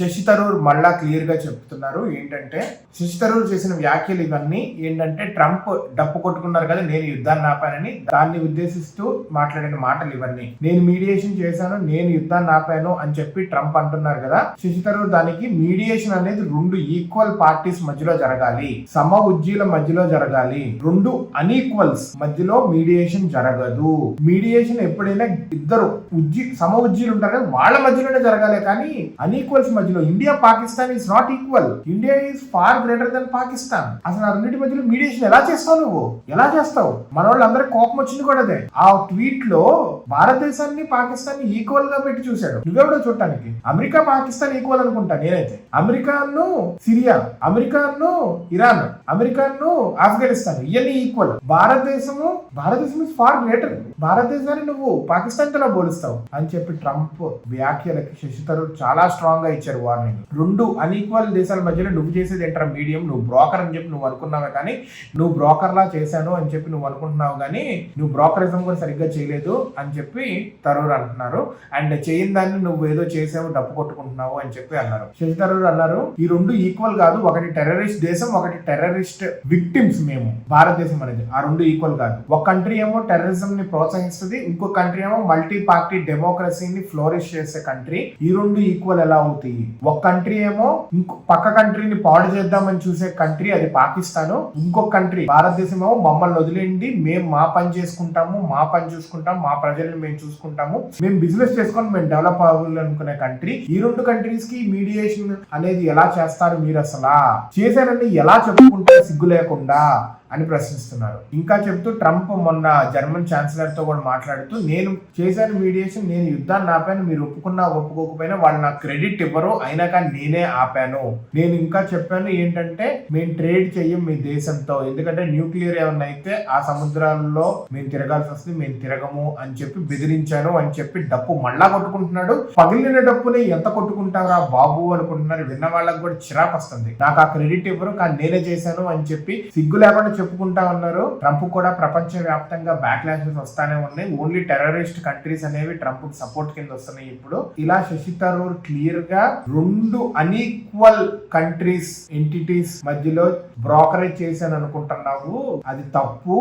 శశి తరూర్ మళ్ళా క్లియర్గా చెప్తున్నారు ఏంటంటే శశి తరూర్ చేసిన వ్యాఖ్యలు ఇవన్నీ ఏంటంటే ట్రంప్ డప్పు కొట్టుకున్నారు కదా నేను యుద్ధాన్ని ఆపానని దాన్ని ఉద్దేశిస్తూ మాట్లాడిన మాటలు ఇవన్నీ. నేను మీడియేషన్ చేశాను నేను యుద్ధాన్ని ఆపాను అని చెప్పి ట్రంప్ అంటున్నారు కదా శశి తరూర్ దానికి మీడియేషన్ అనేది రెండు ఈక్వల్ పార్టీస్ మధ్యలో జరగాలి. సమ ఉజ్జీల మధ్యలో జరగాలి. రెండు అన్ఈక్వల్స్ మధ్యలో మీడియేషన్ జరగదు. మీడియేషన్ ఎప్పుడైనా ఇద్దరు ఉజ్జి సమ ఉజ్జీలు ఉంటారు కదా వాళ్ళ మధ్యలోనే జరగాలి కానీ అన్ఈక్వల్స్ మధ్య మధ్యలో India Pakistan is not equal India is far greater than Pakistan. అసలు ఆ రెండింటి మధ్యలో మీడియేషన్ ఎలా చేస్తావు నువ్వు? ఎలా చేస్తావు? మన వాళ్ళందరికీ కోపం వచ్చింది కూడా అదే. ఆ ట్వీట్లో భారతదేశాన్ని పాకిస్తాన్ ఈక్వల్గా పెట్టి చూశాడు. నువ్వెవడో చూడటానికి? అమెరికా పాకిస్తాన్ ఈక్వల్ అనుకుంటా నేనైతే. అమెరికాను సిరియా అమెరికాను ఇరాన్ అమెరికాను ఆఫ్ఘనిస్తాన్ ఇవన్నీ ఈక్వల్ భారతదేశము భారతదేశం ఇస్ ఫార్ గ్రేటర్ భారతదేశాన్ని నువ్వు పాకిస్తాన్తో పోలుస్తావు? అని చెప్పి ట్రంప్ వ్యాఖ్యలకి శశి చాలా స్ట్రాంగ్గా ఇచ్చారు. వార్నింగ్ రెండు అన్ఈక్వల్ దేశాల మధ్యలో నువ్వు చేసేది ఏంటరా మీడియం నువ్వు బ్రోకర్ అని చెప్పి నువ్వు అనుకున్నావే కానీ నువ్వు బ్రోకర్ లా చేశాను అని చెప్పి నువ్వు అనుకుంటున్నావు కానీ నువ్వు బ్రోకరిజం కూడా సరిగ్గా చేయలేదు అని చెప్పి తరూర్ అంటున్నారు. అండ్ చేయని దాన్ని నువ్వు ఏదో చేసావు డప్పు కొట్టుకుంటున్నావు అని చెప్పి అన్నారు. శశి తరూర్ అన్నారు ఈ రెండు ఈక్వల్ కాదు ఒకటి టెర్రరిస్ట్ దేశం ఒకటి టెర్రరిస్ట్ విక్టిమ్స్ మేము భారతదేశం అనేది. ఆ రెండు ఈక్వల్ కాదు. ఒక కంట్రీ ఏమో టెర్రరిజం ని ప్రోత్సహిస్తుంది ఇంకో కంట్రీ ఏమో మల్టీ పార్టీ డెమోక్రసీని ఫ్లోరిష్ చేసే కంట్రీ ఈ రెండు ఈక్వల్ ఎలా అవుతాయి? ఒక కంట్రీ ఏమో ఇంకో పక్క కంట్రీని పాడు చేద్దామని చూసే కంట్రీ అది పాకిస్తాన్. ఇంకో కంట్రీ భారతదేశం ఏమో మమ్మల్ని వదిలేండి మేము మా పని చేసుకుంటాము మా పని చూసుకుంటాం మా ప్రజల్ని మేము చూసుకుంటాము. మేము బిజినెస్ చేసుకొని మేము డెవలప్ అవ్వాలి అనుకునే కంట్రీ ఈ రెండు కంట్రీస్కి మీడియేషన్ అనేది ఎలా చేస్తారు మీరు అసలు? చేశారని ఎలా చెప్పుకుంటే సిగ్గు లేకుండా? అని ప్రశ్నిస్తున్నారు. ఇంకా చెప్తూ ట్రంప్ మొన్న జర్మన్ ఛాన్సలర్తో కూడా మాట్లాడుతూ నేను చేశాను మీడియేషన్ నేను యుద్ధాన్ని ఆపాను మీరు ఒప్పుకున్నా ఒప్పుకోకపోయినా వాళ్ళు నాకు క్రెడిట్ ఇవ్వరు అయినా కానీ నేనే ఆపాను. నేను ఇంకా చెప్పాను ఏంటంటే మేము ట్రేడ్ చెయ్యం మీ దేశంతో ఎందుకంటే న్యూక్లియర్ ఏమన్నా అయితే ఆ సముద్రాల్లో మేము తిరగాల్సి వస్తుంది మేము తిరగము అని చెప్పి బెదిరించాను అని చెప్పి డప్పు మళ్ళా కొట్టుకుంటున్నాడు. పగిలిన డప్పుని ఎంత కొట్టుకుంటారా బాబు అనుకుంటున్నారు విన్న వాళ్ళకి కూడా చిరాకు వస్తుంది. నాకు ఆ క్రెడిట్ ఇవ్వరు కానీ నేనే చేశాను అని చెప్పి సిగ్గు లేకుండా చెప్పుకుంటా ఉన్నారు. ట్రంప్ కూడా ప్రపంచ వ్యాప్తంగా బ్యాక్ లాషెస్ వస్తానే ఉన్నాయి. ఓన్లీ టెర్రరిస్ట్ కంట్రీస్ అనేవి ట్రంప్ సపోర్ట్ కింద వస్తున్నాయి ఇప్పుడు. ఇలా శశి థరూర్ క్లియర్గా రెండు అన్ఈక్వల్ కంట్రీస్ ఎంటిటీస్ మధ్యలో బ్రోకరేజ్ చేశాను అనుకుంటున్నావు అది తప్పు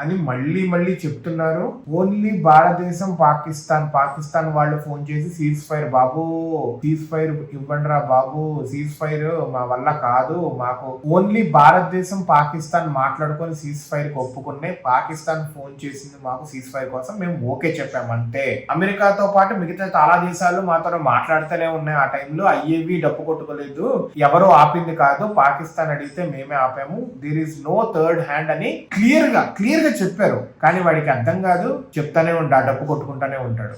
అని మళ్ళీ మళ్ళీ చెప్తున్నారు. ఓన్లీ భారతదేశం పాకిస్తాన్. పాకిస్తాన్ వాళ్ళు ఫోన్ చేసి సీజ్ ఫైర్ బాబు సీజ్ ఫైర్ ఇవ్వండి రా బాబు సీజ్ ఫైర్ మా వల్ల కాదు మాకు ఓన్లీ భారతదేశం పాకిస్తాన్ మాట్లాడుకొని సీజ్ ఫైర్కి ఒప్పుకున్నాయి పాకిస్తాన్ ఫోన్ చేసింది మాకు సీజ్ ఫైర్ కోసం మేము ఓకే చెప్పామంటే అమెరికాతో పాటు మిగతా చాలా దేశాలు మాతో మాట్లాడుతూనే ఉన్నాయి ఆ టైంలో. అయ్యేవి డప్పు కొట్టుకోలేదు. ఎవరు ఆపింది కాదు. పాకిస్తాన్ అడిగితే మేమే ఆపాము. There is no third hand అని అని క్లియర్గా క్లియర్గా చెప్పారు. కానీ వాడికి అర్థం కాదు చెప్తానే ఉంటాడు డప్పు కొట్టుకుంటానే ఉంటాడు.